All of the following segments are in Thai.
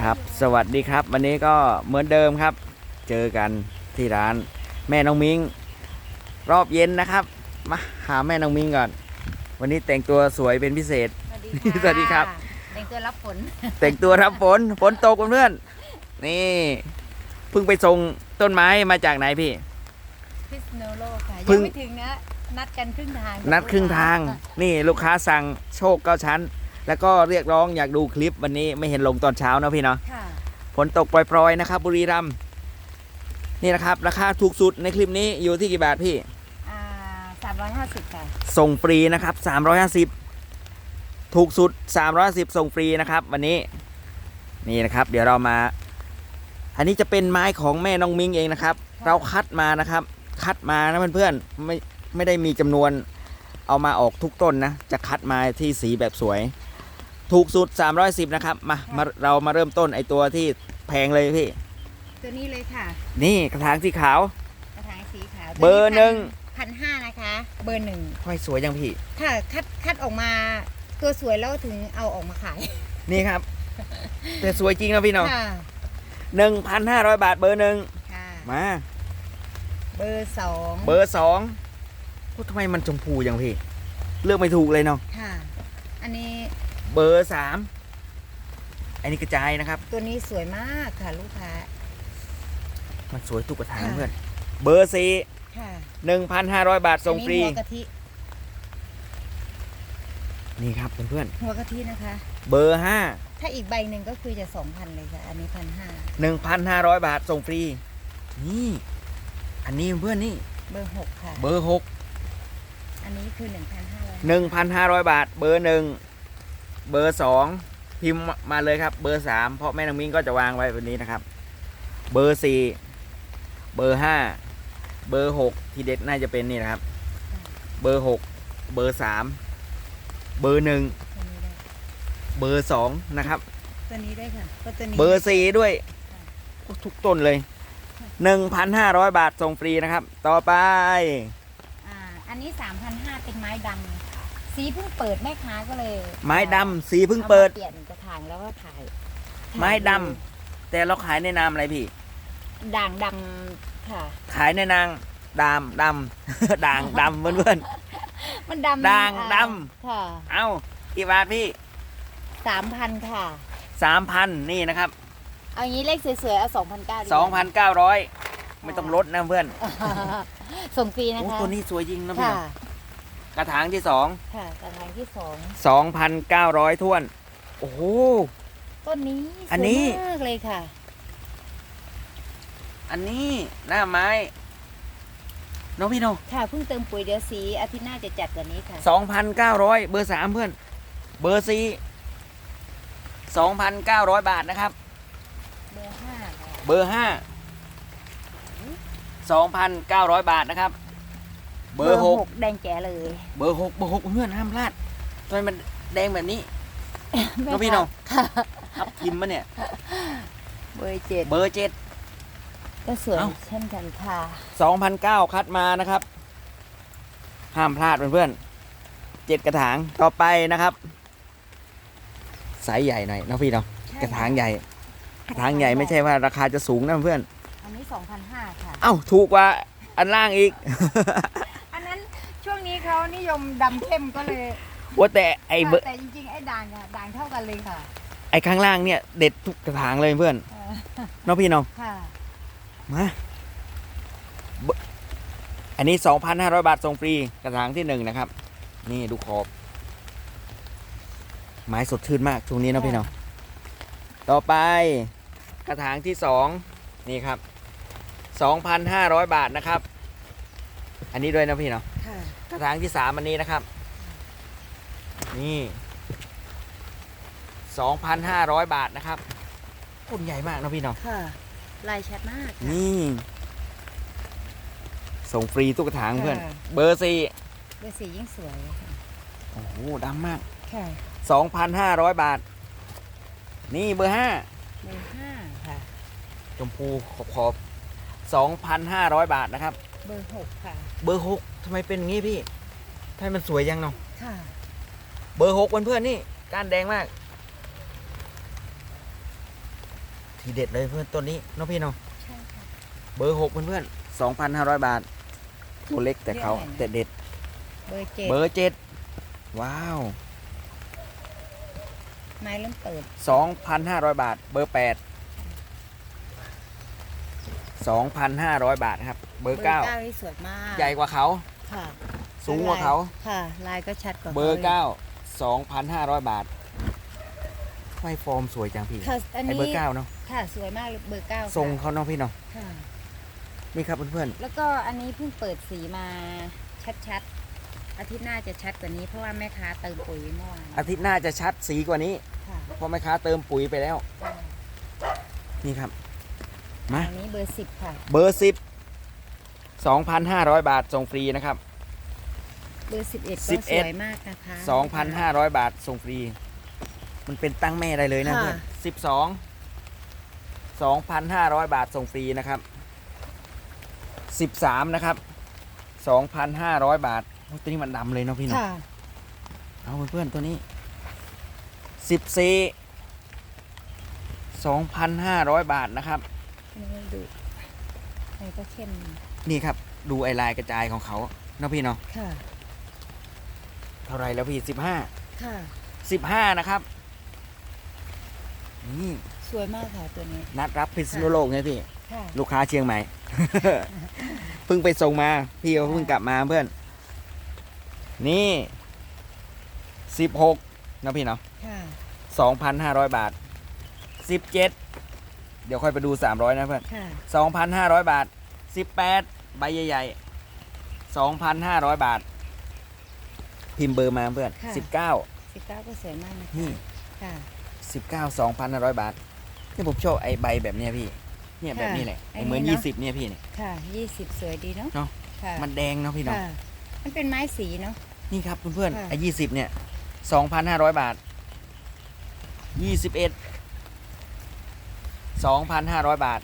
ครับ สวัสดีครับ วันนี้ก็เหมือนเดิมครับ เจอกันที่ร้านแม่น้องมิงรอบเย็นนะครับ มาหาแม่น้องมิงก่อน วันนี้แต่งตัวสวยเป็นพิเศษ สวัสดีสวัสดีครับ แต่งตัวรับฝน แต่งตัวรับฝน ฝนตกเพื่อนๆนี่ เพิ่งไปส่งต้นไม้มาจากไหนพี่ พิษณุโลกค่ะเพิ่ยังงไม่ถึงนะ นัดกันครึ่งทาง นัดครึ่งทาง นี่ลูกค้าสั่งโชคเก้าชั้น แล้วก็เรียกร้องอยากดูคลิปวันนี้ไม่เห็นลงตอนเช้านะพี่เนาะค่ะฝนตกปล่อยๆนะครับ บุรีรัมย์นี่นะครับ ราคาถูกสุดในคลิปนี้อยู่ที่กี่บาทพี่ อ่าสามร้อยห้าสิบค่ะส่งฟรีนะครับ 350 ถูกสุด 310 ส่งฟรีนะครับ วันนี้นี่นะครับ เดี๋ยวเรามา อันนี้จะเป็นไม้ของแม่น้องมิงเองนะครับ เราคัดมานะครับ คัดมานะเพื่อนๆไม่ไม่ได้มีจำนวนเอามาออกทุกต้นนะ จะคัดมาที่สีแบบสวย ถูกสุด 310 นะครับ มามาเรามาเริ่มต้นไอตัวที่แพงเลยพี่ ตัวนี้เลยค่ะ นี่กระถางสีขาว กระถางสีขาวเบอร์หนึ่งพันห้านะคะ เบอร์หนึ่งทำไมสวยจังพี่ ค่ะ คัดคัดออกมาตัวสวยแล้วถึงเอาออกมาขาย นี่ครับ แต่สวยจริงนะพี่เนาะค่ะหนึ่งพันห้าร้อยบาทเบอร์หนึ่งค่ะมา เบอร์สองเบอร์สองโอ้ทำไมมันชมพูจังพี่ เลือกไม่ถูกเลยเนาะค่ะ อันนี้ เบอร์สามอันนี้กระจายนะครับ ตัวนี้สวยมากค่ะลูกค้า มันสวยทุกกระถางค่ะ เพื่อน เบอร์สี่ค่ะหนึ่งพันห้าร้อยบาทส่งฟรี อันนี้หัวกะทินี่ครับเพื่อนหัวกะทินะคะ ๆเบอร์ห้าถ้าอีกใบหนึ่งก็คือจะสองพันเลยค่ะ อันนี้พันห้าหนึ่งพันห้าร้อยบาทส่งฟรี นี่ อันนี้เพื่อนนี่ เบอร์หกค่ะ เบอร์หกอันนี้คือหนึ่งพันห้าร้อยหนึ่งพันห้าร้อยบาท เบอร์หนึ่ง เบอร์สองพิมพ์มาเลยครับ เบอร์สามเพราะแม่นางมิ้งก็จะวางไว้แบบนี้นะครับ เบอร์สี่เบอร์ห้าเบอร์หกทีเด็ดน่าจะเป็นนี่นะครับ เบอร์หกเบอร์สามเบอร์หนึ่งตัวนี้ได้เบอร์สองนะครับ ตัวนี้ได้ค่ะก็ตัวนี้เบอร์สี่ด้วยโอ้ทุกต้นเลยหนึ่งพันห้าร้อยบาทส่งฟรีนะครับ ต่อไป อ่า อันนี้สามพันห้าเป็นไม้ดำ สีเพิ่งเปิดแม่ค้าก็เลยไม้ดำสีเพิ่งเปิด อามาเปลี่ยนกระถางแล้วก็ขายไม้ดำแต่เราขายในนามอะไรพี่ ด่างดำค่ะ ขายในนางดามดำ ด่างดำเพื่อน มันดำด่างอ่ดค่ะๆ เอากี่บาทพี่สามพันค่ะ สามพันนี่นะครับเอางี้เลขสวยๆเอาสองพันเก้าสองพันเก้าร้อยไม่ต้องลดนะเพื่อนส่งฟรีนะโอ้คะตัวนี้สวยจริงนะพี่ค่ะ นะ กระถางที่สองค่ะกระถางที่สองสองพันเก้าร้อยท้วน โอ้โห ต้นนี้อันนี้สวยมากเลยค่ะ อันนี้หน้าไม้น้องพี่โนค่ะเพิ่งเติมปุ๋ยเดี๋ยวสีอาทิตย์หน้าจะจัดกว่านี้ค่ะ สองพันเก้าร้อยเบอร์สามเพื่อน เบอร์สี่สองพันเก้าร้อยบาทนะครับ เบอร์ห้าค่ะเบอร์ห้าสองพันเก้าร้อยบาทนะครับ เบอร์หกแดงแจ๋เลย เบอร์หกเบอร์หกเพื่อนห้ามพลาดทำไมมันแดงแบบนี้น้องพี่น้องค่ะทับทิมมะเนี่ย เบอร์เจ็ดเบอร์เจ็ดก็สวยเอ้าเช่นกันค่ะสองพันเก้าคัดมานะครับ ห้ามพลาดเพื่อนๆเจ็ดกระถางต่อไปนะครับไซส์ใหญ่หน่อยเนาะพี่เนาะกระถางใหญ่ กระถางใหญ่ไม่ใช่ว่าราคาจะสูงนะเพื่อน อันนี้สองพันห้าค่ะ เอ้าถูกกว่าอันล่างอีกอันนั้นช่วงนี้ เขานิยมดำเข้มก็เลย ว่าแต่ไอ้เบอร์แต่จริงๆไอ้ด่างค่ะด่างเท่ากันเลยค่ะไอ้ข้างล่างเนี่ยเด็ดทุกกระถางเลยเพื่อนเออเนาะพี่เนาะค่ะมาเบอร์อันนี้ 2,500 บาทส่งฟรีกระถางที่หนึ่งนะครับ นี่ดูขอบ ไม้สดชื่นมากช่วงนี้เนาะพี่เนาะต่อไปกระถางที่สองนี่ครับ 2,500 บาทนะครับ อันนี้ด้วยนะพี่เนาะค่ะ กระถางที่สามอันนี้นะครับ นี่2,500บาทนะครับต้นใหญ่มากนะพี่เนาะค่ะ ลายชัดมากค่ะนี่ ส่งฟรีทุกกระถางเพื่อน ค่ะ เบอร์สี่เบอร์สียิ่งสวยค่ะโอ้โหดำมากค่ะ2,500บาท นี่เบอร์ห้า เบอร์ห้าค่ะ ชมพูขอบขอบ2,500 บาทนะครับ เบอร์หกค่ะ เบอร์หกทำไมเป็นอย่างงี้พี่ทำไมมันสวยยังเนาะค่ะ เบอร์หกเพื่อนๆนี่ก้านแดงมาก ทีเด็ดเลยเพื่อนต้นนี้เนาะพี่เนาะใช่ค่ะ เบอร์หกเพื่อนๆสองพันห้าร้อยบาทตัวเล็กแต่เขาเรียกอะไรนะ แต่เด็ด เบอร์เจ็ดเบอร์เจ็ดว้าว ไม้เริ่มเปิดสองพันห้าร้อยบาท เบอร์แปดสองพันห้าร้อยบาทครับ เบอร์เก้านี่สวยมากใหญ่กว่าเขา ค่ะสูงกว่าเขา ค่ะ ลายก็ชัดกว่าเบอร์ขเก้าสองพันห้าร้อยบาทไฟฟอร์มสวยจังพี่ค่ะอันไอนี้เบอร์เก้าเนาะค่ะ สวยมากเลยเบอร์เก้าค่ะทรงเขาเนาะพี่เนาะค่ะ นี่ครับเพื่อนแล้วก็อันนี้เพิ่งเปิดสีมาชัดๆ อาทิตย์หน้าจะชัดกว่านี้เพราะว่าแม่ค้าเติมปุ๋ยเมื่อวานๆอาทิตย์หน้าจะชัดสีกว่านี้ค่ะเพราะแม่ค้าเติมปุ๋ยไปแล้ว นี่ครับ มา อันนี้เบอร์สิบค่ะ เบอร์สิบ สองพันห้าร้อยบาทส่งฟรีนะครับ เบอร์สิบเอ็ดสิก็บสเอ็ดวยมากนะคะสองพันห้าร้อยบาทส่งฟรี มันเป็นตั้งแม่ได้เลยนะค่ะ เพื่อนสิบสองสองพันห้าร้อยบาทส่งฟรีนะครับสิบสามนะครับสองพันห้าร้อยบาทโอ้ตัวนี้มันดำเลยเนาะพี่เนาะ ค่ะ เอาเพื่อนๆตัวนี้สิบสี่สองพันห้าร้อยบาทนะครับอันนี้ดูอันนี้ก็เข้ม นี่ครับ ดูไอลายกระจายของเขาเนาะพี่เนาะค่ะ เท่าไรแล้วพี่สิบห้าค่ะ สิบห้านะครับนี่สวยมากค่ะตัวนี้ นัดรับพิษณุโลกไงพี่ ค่ะ ลูกค้าเชียงใหม่ เพิ่งไปส่งมา พี่เขาเพิ่งกลับมาเพื่อน นี่สิบหกนะพี่เนาะค่ะสองพันห้าร้อยบาทสิบเจ็ดเดี๋ยวค่อยไปดูสามร้อยนะเพื่อนค่ะสองพันห้าร้อยบาทสิบแปด ใบใหญ่ๆสองพันห้าร้อยบาท พิมพ์เบอร์มาเพื่อน ค่ะสิบเก้าสิบเก้าก็สวยมากนะคะนี่ ค่ะสิบเก้าสองพันห้าร้อยบาทที่ผมชอบไอ้ใบแบบเนี้ยพี่ เนี่ยแบบนี้แหละค่ะไอ้เหมือนไอ้นี่ยี่เนอะสิบเนี่ยพี่เนี่ย ค่ะยี่สิบสวยดีเนาะเนอะค่ะมันแดงเนาะพี่เนาะ ค่ะมันเป็นไม้สีเนาะ นี่ครับเพื่อนค่ะๆไอ้ยี่สิบเนี่ยสองพันห้าร้อยบาทยี่สิบเอ็ดสองพันห้าร้อยบาท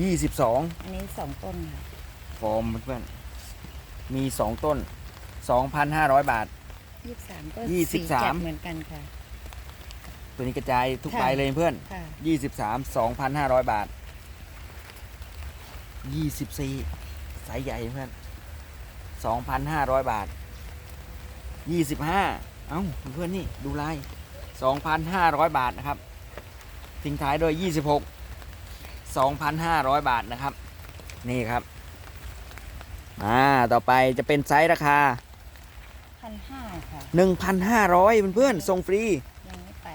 ยี่สิบสองอันนี้สองต้นค่ะฟอร์มเพื่อนๆมีสองต้นสองพันห้าร้อยบาท ยี่สิบสามก็ยี่สิบสามจัดเหมือนกันค่ะ ตัวนี้กระจายทุกค่ะ ใบเลยเพื่อน ค่ะยี่สิบสามสองพันห้าร้อยบาทยี่สิบสี่ไซส์ใหญ่เพื่อนสองพันห้าร้อยบาทยี่สิบห้าเอ้าเพื่อนนี่ดูลายสองพันห้าร้อยบาทนะครับทิ้งท้ายด้วยยี่ สิบหกสองพันห้าร้อยบาทนะครับ นี่ครับอ่าต่อไปจะเป็นไซส์ราคา พันห้าค่ะหนึ่งพันห้าร้อยเพื่อนๆส่งฟรี ยังไม่ไป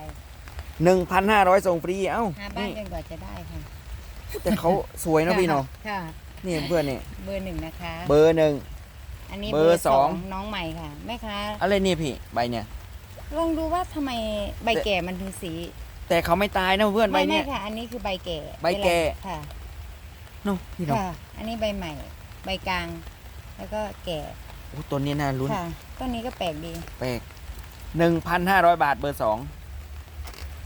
หนึ่งพันห้าร้อยส่งฟรีเอ้าหาบ้านนี่จนกว่าจะได้ค่ะแต่เขาสวยนะพี่เนาะค่ะ นี่เพื่อนนี่เบอร์หนึ่งนะคะ เบอร์หนึ่ง อันนี้เบอร์สอง น้องใหม่ค่ะแม่ค้าอะไรเนี่ยพี่ใบเนี่ย ลองดูว่าทำไมใบแก่มันถึงสี แต่เขาไม่ตายนะเพื่อนใบไม่เนี่ไม่ย ค่ะ อันนี้คือใบแก่ใบแก่ค่ะเนาะพี่เนาะค่ะ อันนี้ใบใหม่ ใบกลาง แล้วก็แก่โอ้ตัวนี้น่าลุ้นค่ะต้นนี้ก็แปลกดีแปลกหนึ่งพันห้าร้อยบาทเบอร์สอง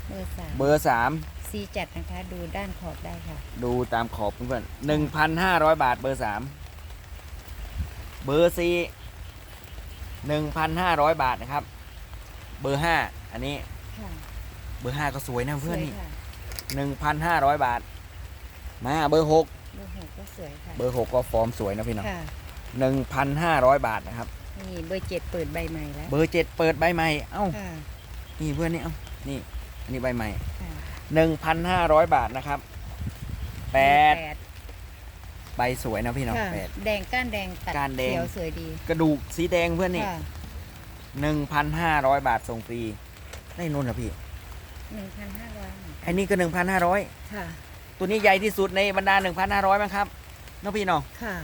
เบอร์สามเบอร์สามสีจัดนะคะ ดูด้านขอบได้ค่ะ ดูตามขอบเพื่อนหนึ่งพันห้าร้อยบาทเบอร์สามเบอร์สี่หนึ่งพันห้าร้อยบาทนะครับ เบอร์ห้าอันนี้ค่ะ เบอร์ห้าก็สวยนะเพื่อนสวยนี่ค่ะหนึ่งพันห้าร้อยบาท มาเบอร์หกเบอร์หกก็สวยค่ะ เบอร์หกก็ฟอร์มสวยนะพี่เนาะค่ะหนึ่งพันห้าร้อยบาทนะครับ นี่เบอร์เจ็ดเปิดใบใหม่แล้ว เบอร์เจ็ดเปิดใบใหม่ เอ้าค่ะนี่เพื่อนนี่เอ้า นี่ อันนี้ใบใหม่ค่ะหนึ่งพันห้าร้อยบาทนะครับแปดเบอร์ใบสวยนะพี่เนาะค่ะแปดแดงก้านแดงตัดก้านแดงเขียวสวยดี กระดูกสีแดงเพื่อนนี่ค่ะหนึ่งพันห้าร้อยบาทส่งฟรี ได้นุ่นนะพี่ หนึ่งพันห้าร้อยอันนี้ก็หนึ่งพันห้าร้อยค่ะ ตัวนี้ใหญ่ที่สุดในบรรดาหนึ่งพันห้าร้อยมั้งครับเนาะพี่เนาะค่ะ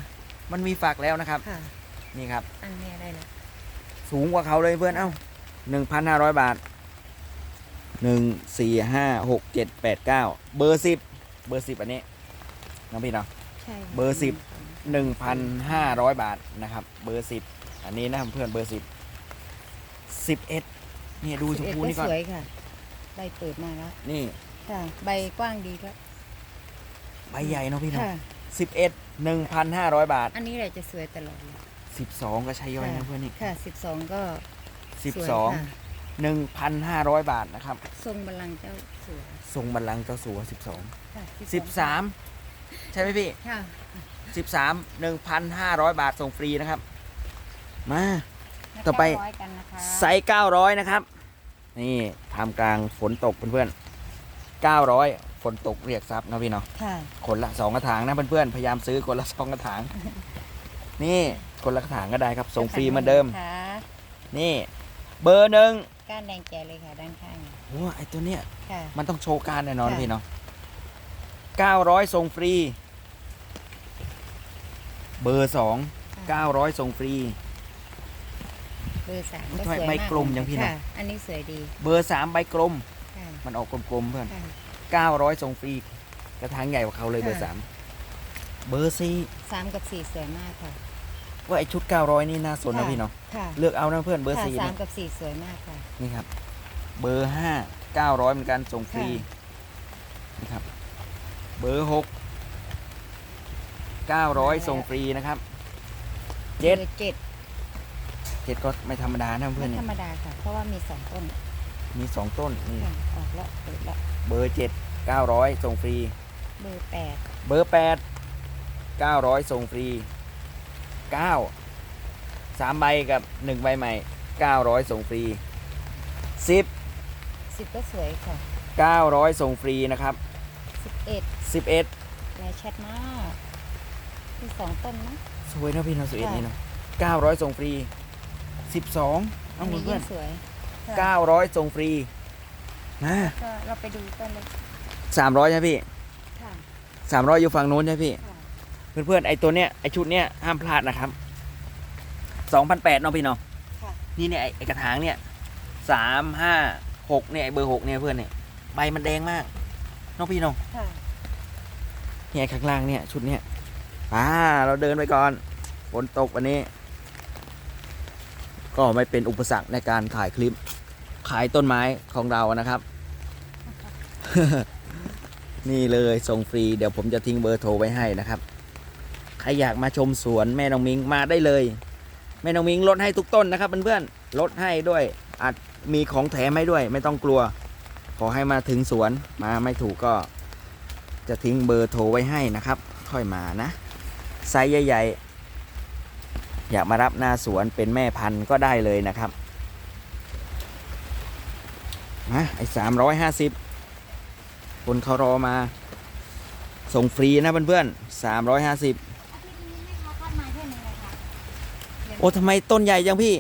มันมีฝักแล้วนะครับ ค่ะ นี่ครับ อันเนี้ยได้แล้วสูงกว่าเขาเลยเพื่อนเอ้าหนึ่งพันห้าร้อยบาทหนึ่งสี่ห้าหกเจ็ดแปดเก้าเบอร์สิบเบอร์สิบอันนี้น้องพี่เนาะใช่ค่ะเบอร์สิบ หนึ่งพันห้าร้อยบาทนะครับ เบอร์สิบอันนี้นะเพื่อนเบอร์สิบสิบเอ็ดเนี่ยดูชสิบมเอ็ดพูก็นี่ก่อน สวยค่ะ ใบเปิดมาแล้วนี่ค่ะใบกว้างดีก็ใบใหญ่เนาะพี่เนาะค่ะ สิบเอ็ดหนึ่งพันห้าร้อยบาทอันนี้แหละจะสวยตลอดเลยสิบสองก็ใช้ย่อยนะเพื่อนนี่ค่ะสิบสองก็สิบวยสองค่ะ1,500บาทนะครับ ทรงบัลลังก์เจ้าสัวทรงบัลลังก์เจ้าสัวค่ะ12 13ใช่ไหมพี่ค่ะ13 1,500บาทส่งฟรีนะครับ มา ต่อไปร้อยกันนะคะไซส์900นะครับ นี่ทำกลางฝนตกเพื่อนๆ900ฝนตกเรียกทรัพย์นะพี่เนาะค่ะคนละสองกระถางนะเพื่อนๆ พยายามซื้อคนละสองกระถาง นี่คนละกระถางก็ได้ครับ ส่งฟรีเหมือนเดิม ค่ะนี่ เบอร์หนึ่งก้านแดงแก่เลยค่ะ ด้านข้าง โอ้ไอตัวเนี้ยค่ะ มันต้องโชว์การแน่นอนค่ะ พี่เนาะ900ส่งฟรี เบอร์สอง900ส่งฟรีเบอร์สามโอ้ยก็ทำไมสวยใบมากกลมอย่างพี่นะ ค่ะอันนี้สวยดีเบอร์สามใบกลม ค่ะมันออกกลมๆเพื่อนค่ะ900ส่งฟรีกระถางใหญ่กว่าเขาเลยเบอร์ค่ะสามเบอร์สี่สามกับสี่สวยมากค่ะว่าไอชุด900นี่น่าสนนะค่ะพี่เนาะค่ะเลือกเอานะเพื่อนเบอร์ค่ะสี่สามนี่กับสี่สวยมากค่ะ นี่ครับ เบอร์ห้าเก้าร้อยเหมือนกันส่งฟรีค่ะ นี่ครับ เบอร์หกเก้าร้อยส่งฟรีนะครับเจ็ดบอร์เจ็ด เจ็ดก็ไม่ธรรมดานะไม่เพื่อนธเนี่รยรมดาค่ะ เพราะว่ามีสองต้นมีสองต้นนี่ค่ะออกแล้วเปิดแล้วเบอร์เจ็ดเก้าร้อยส่งฟรี เบอร์แปดเบอร์แปดเก้าร้อยส่งฟรีเก้าสามใบกับหนึ่งใบใหม่เก้าร้อยส่งฟรีสิบสิบก็สวยค่ะเก้าร้อยส่งฟรีนะครับสิบเอ็ดสิบเอ็ดลายชัดมากมีสองต้นนะ สวยนะพี่เนาะสิบเอ็ดค่ะนี่เนาะเก้าร้อยส่งฟรี สิบสองอัเอานเพื่นี้อนยิ่งสวยค่ะเก้าร้อยส่งฟรีนะก็เราไปดูต้นเลยสามร้อยใช่พี่ค่ะสามร้อยอยู่ฝั่งนู้นใช่พี่ค่ะเพื่อนๆไอตัวเนี้ยไอชุดเนี้ยห้ามพลาดนะครับสองพันแปดเนาะพี่เนาะค่ะนี่เนี่ยไอ้ไอกระถางเนี่ยสามห้าหกเนี่ยไอเบอร์หกเนี่ยเพื่อนเนี่ยใบมันแดงมากเน้องพี่เน้องค่ะเนี่ยข้างล่างเนี่ยชุดเนี้ยอ่าเราเดินไปก่อนฝนตกวันนี้ ก็ไม่เป็นอุปสรรคในการถ่ายคลิปขายต้นไม้ของเรานะครับ นี่เลยส่งฟรีเดี๋ยวผมจะทิ้งเบอร์โทรไว้ให้นะครับใครอยากมาชมสวนแม่น้องมิงมาได้เลย แม่น้องมิงลดให้ทุกต้นนะครับเพื่อนๆลดให้ด้วยอาจมีของแถมให้ด้วย ไม่ต้องกลัว ขอให้มาถึงสวนมาไม่ถูกก็ จะทิ้งเบอร์โทรไว้ให้นะครับ ค่อยมานะไซส์ใหญ่ๆ อยากมารับหน้าสวนเป็นแม่พันธุ์ก็ได้เลยนะครับนะไอ้สามร้อยห้าสิบคนเขารอมา ส่งฟรีนะเพื่อนๆสามร้อยห้าสิบอาทิตย์นี้แม่ค้าคาดไม้แค่นี้เลยค่ะโอ้ทำไมต้นใหญ่จังพี่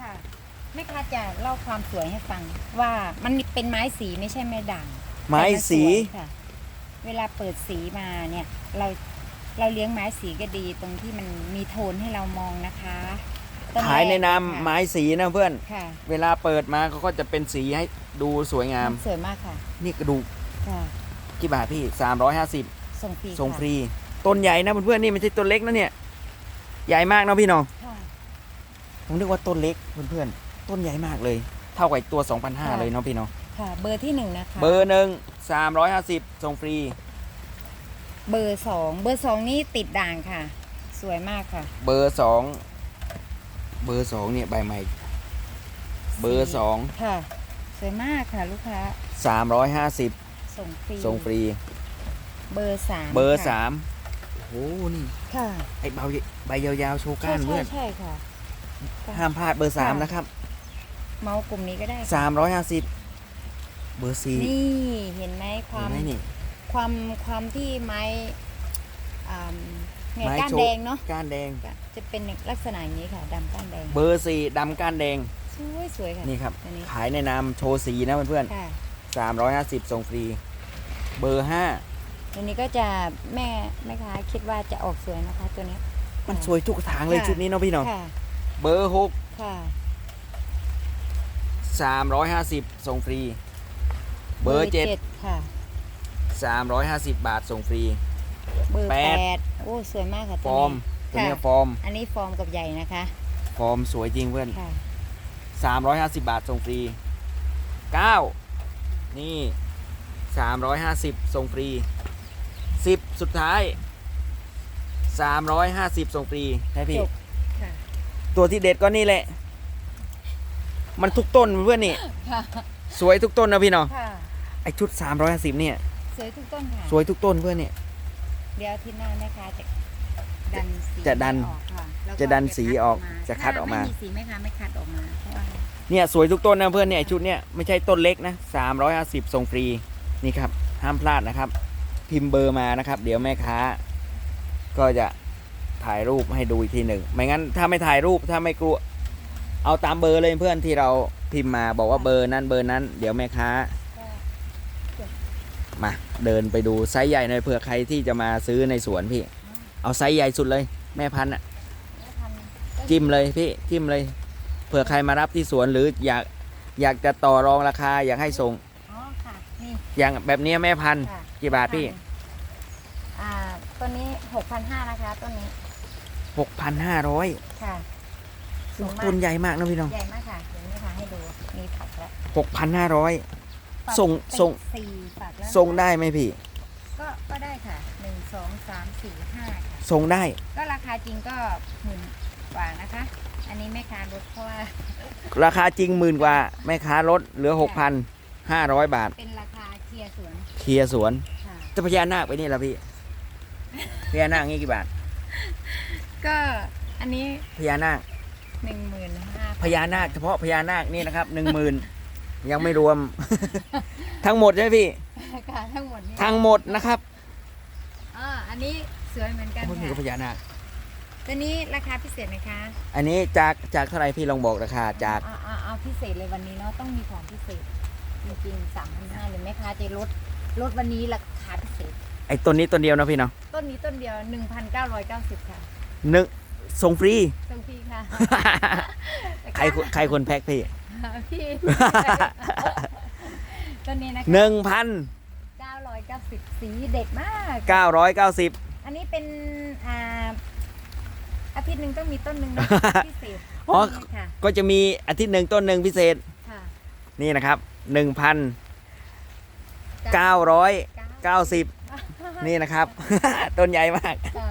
ค่ะแม่ค้าจะเล่าความสวยให้ฟัง ว่ามันเป็นไม้สีไม่ใช่ไม้ด่างไม้สีแต่นวยค่ะ เวลาเปิดสีมาเนี่ย เรา เราเลี้ยงไม้สีก็ดีตรงที่มันมีโทนให้เรามองนะคะต้แรกขายในนามค่ะไม้สีนะเพื่อน ค่ะเวลาเปิดมาเขาก็จะเป็นสีให้ดูสวยงาม สวยมากค่ะนี่กระดูกค่ะกี่บาทพี่ 350 ส่งฟรีส่งค่ะฟรี ต้นใหญ่นะเพื่อนๆนี่ไม่ใช่ต้นเล็กนะเนี่ย ใหญ่มากเนาะพี่น้อง ค่ะ ผมนึกว่าต้นเล็กเพื่อนๆ ต้นใหญ่มากเลย เท่ากับอีกตัว 2,500เลยเนาะพี่น้องค่ะ เบอร์ที่หนึ่งนะคะเบอร์หนึ่ง350 ส่งฟรี เบอร์สองเบอร์สองนี่ติดด่างค่ะ สวยมากค่ะ เบอร์สองเบอร์สองเนี่ยใบใหม่ เบอร์สองค่ะ สวยมากค่ะลูกค้า350ส่งฟรีส่งฟรี เบอร์สามเบอร์ค่ะสามโอ้โหนี่ค่ะไอ้เบาใบยาวๆโชว์ใช่ก้านใช่เพื่อนใช่ค่ะ ห้ามพลาดเบอร์สามค่ะ นะครับเมาส์กลุ่มนี้ก็ได้ค่ะสามร้อยห้าสิบเบอร์สี่นี่เห็นไหมคเห็วานมไหมนี่ ความความที่ไม้อ่าไงไม้ก้านโชว์แดงเนาะก้านแดง จะเป็นลักษณะอย่างนี้ค่ะดำก้านแดงเบอร์สี่ดำก้านแดงสวยสวยค่ะนี่ครับอันนี้ขายในนามโชว์สีนะเพื่อนค่ะๆสามร้อยห้าสิบส่งฟรี เบอร์ห้าตัวนี้ก็จะแม่แม่ค้าคิดว่าจะออกสวยนะคะ ตัวนี้ มันสวยทุกทางเลยค่ะชุดนี้เนาะพี่เนาะค่ะเบอร์หกค่ะสามร้อยห้าสิบส่งฟรี เบอร์เจ็ดค่ะ สามร้อยห้าสิบบาทส่งฟรี เบอร์แปแปด ดโอ้สวยมากค่ะฟตัวอร์มนี้ ตัวเนี้ยค่ะ ฟอร์มอันนี้ฟอร์มกับใหญ่นะคะฟอร์มสวยจริงเพื่อน ค่ะสามร้อยห้าสิบบาทส่งฟรีเก้านี่สามร้อยห้าสิบส่งฟรีสิบสุดท้ายสามร้อยห้าสิบส่งฟรีใช่พี่ จบค่ะตัวที่เด็ดก็นี่แหละ มันทุกต้นเพื่อนนี่ ค่ะสวยทุกต้นนะพี่เนาะ ค่ะไอชุด 350 เนี่ย สวยทุกต้นค่ะ สวยทุกต้นเพื่อนเนี่ย เดี๋ยวอาที่หน้าแม่ค้าจะดันสีจะดันออกค่ะแล้วก็จะดันสีออกจะคัดถ้าออกมาไม่มีสีแม่ค้าไม่คัดออกมาเพราะว่าเนี่ยสวยทุกต้นนะเพื่อนเนี่ยไอ้ชุดเนี่ยไม่ใช่ต้นเล็กนะ350ส่งฟรีนี่ครับห้ามพลาดนะครับ พิมพ์เบอร์มานะครับ เดี๋ยวแม่ค้า ก็จะถ่ายรูปให้ดูอีกทีหนึ่งไม่งั้นถ้าไม่ถ่ายรูปถ้าไม่กลัว เอาตามเบอร์เลยเพื่อนที่เราพิมพ์มาบอกว่าเบอร์นั้นเบอร์นั้น เดี๋ยวแม่ค้าก็ มา เดินไปดูไซส์ใหญ่หน่อยเผื่อใครที่จะมาซื้อในสวนพี่ เอาไซส์ใหญ่สุดเลย แม่พันธุ์อะไม่ทันจิ้มเลยพี่จิ้มเลย เผื่อใครมารับที่สวนหรืออยากอยากจะต่อรองราคาอยากให้ส่ง อ๋อค่ะนี่อย่างแบบเนี้ยแม่พันธุ์ค่ะกี่บาทพี่อ่าต้นนี้หกพันห้านะคะต้นนี้หกพันห้าร้อยค่ะสูงมากต้นใหญ่มากนะพี่น้องใหญ่มากค่ะเดี๋ยวแม่ค้าให้ดูมีผักแล้วหกพันห้าร้อยฝัก ส่งเป็นส่ง สี่ฝักแล้วส่งได้ไหมพี่ก็ก็ได้ค่ะหนึ่งสองสามสี่ห้าค่ะส่งได้ ก็ราคาจริงก็หมื่นกว่านะคะ อันนี้แม่ค้าลดเพราะว่าราคาจริงหมื่นกว่าแม่ค้าลดเหลือหกพันห้าร้อยบาท เป็นราคาเคลียร์สวนเคลียร์สวนค่ะ จะพญานาคไปนี่ละพี่พญานาคนี่กี่บาทก็อันนี้พญานาคหนึ่งหมื่นห้าพญานาคเฉพาะพญานาคนี่นะครับหนึ่งหมื่น ยังไม่รวม ทั้งหมดใช่ไหมพี่ ค่ะทั้งหมดนี้ทั้งหมดนะครับอ่าอันนี้สวยเหมือนกันโอ้ยนี่ก็พค่ะญานาคตัวนี้ราคาพิเศษไหมคะอันนี้จากจากเท่าไหร่พี่ลองบอกราคาจากเอาเอาเอาพิเศษเลยวันนี้เนาะต้องมีของพิเศษจริงๆสามพันห้าหรือแม่ค้าจะลดลดวันนี้ราคาพิเศษ ไอ้ต้นนี้ต้นเดียวนะพี่เนาะต้นนี้ต้นเดียวหนึ่งพันเก้าร้อยเก้าสิบค่ะหนึ่งส่งฟรีส่งฟรีค่ะ ใครคนใครคนแพ็คพี่ พี่ต้นนี้นะคะหนึ่งพันเก้าร้อยเก้าสิบสีเด็ดมาก เก้าร้อยเก้าสิบ อันนี้เป็นอ่าอาทิตย์หนึ่งต้องมีต้นหนึ่งนะ พิเศษอ๋อ นี่ค่ะก็จะมีอาทิตย์หนึ่งต้นหนึ่งพิเศษค่ะนี่นะครับหนึ่งพันเก้าร้อยเก้าสิบนี่นะครับ ต้นใหญ่มาก ค่ะ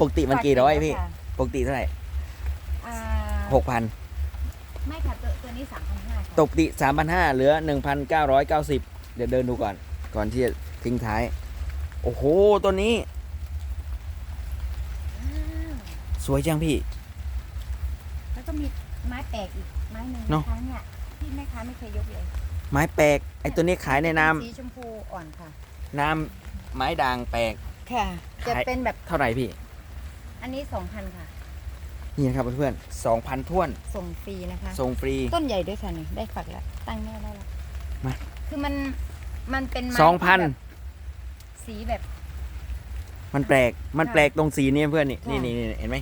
ปกติมันกี่ร้อยพี่ค่ะปกติเท่าไหร่อ่าหกพันไม่ค่ะตัวตัว นี้สามพันห้าค่ะตกติสามพันห้าเหลือหนึ่งพันเก้าร้อยเก้าสิบเดี๋ยวเดินดูก่อน ก่อนที่จะทิ้งท้าย โอ้โหต้นนี้อ้าวสวยจังพี่ แล้วก็มีไม้แปลกอีกไม้หนึ่งเนอะ นะคะเนี่ยที่แม่ค้าไม่เคยยกเลยไม้แปลก ไอ้ตัวนี้ขายในน้สีชมพูอ่อนค่ะำน้ำไม้ด่างแปลก ค่ะ จะขาย เป็นแบบเท่าไหร่พี่ อันนี้สองพันค่ะ นี่นะครับเพื่อนสองพันท้วนส่งฟรีนะคะส่งฟรี ต้นใหญ่ด้วยค่ะนี่ได้ฝักแล้วตั้งแม่ได้แล้วมา คือมันมันเป็นไม้สองพัน ที่แบบสีแบบ มันแปลก มันค่ะแปลกตรงสีนี้เพื่อนนี่ค่ะ นี่นี่นี่เห็นไหม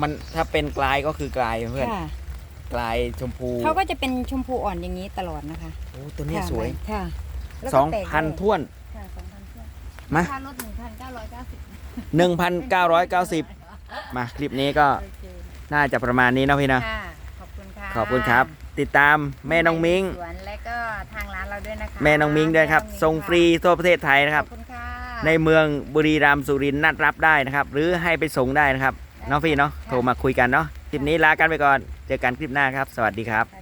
มันถ้าเป็นกลายก็คือกลายเพื่อน ค่ะกลายชมพูเขาก็จะเป็นชมพูอ่อนอย่างนี้ตลอดนะคะโอ้ตัวนี้ค่ะสวยค่ะแล้วสก็องแปลกพันด้วยท้วน ค่ะสองพันเพื่อนมา ค่ารถหนึ่งพันเก้าร้อยเก้าสิบหนึ่งพันเก้าร้อยเก้าสิบมาคลิปนี้ก็ โอเค น่าจะประมาณนี้เนาะพี่เนาะค่ะขอบคุณค่ะขอบคุณครับ ติดตามแม่น้องมิงสวนและก็ทางร้านเราด้วยนะคะแม่น้องมิงด้วยครับแม่น้อส่งฟรีทั่วประเทศไทยนะขคอรับบคุณค่ะในเมืองบุรีรัมย์สุรินทร์นัดรับได้นะครับ หรือให้ไปส่งได้นะครับเน้องพี่เนาะโทรมาคุยกันเนาะคลิปนี้ลากันไปก่อน เจอกันคลิปหน้าครับ สวัสดีครับสวัส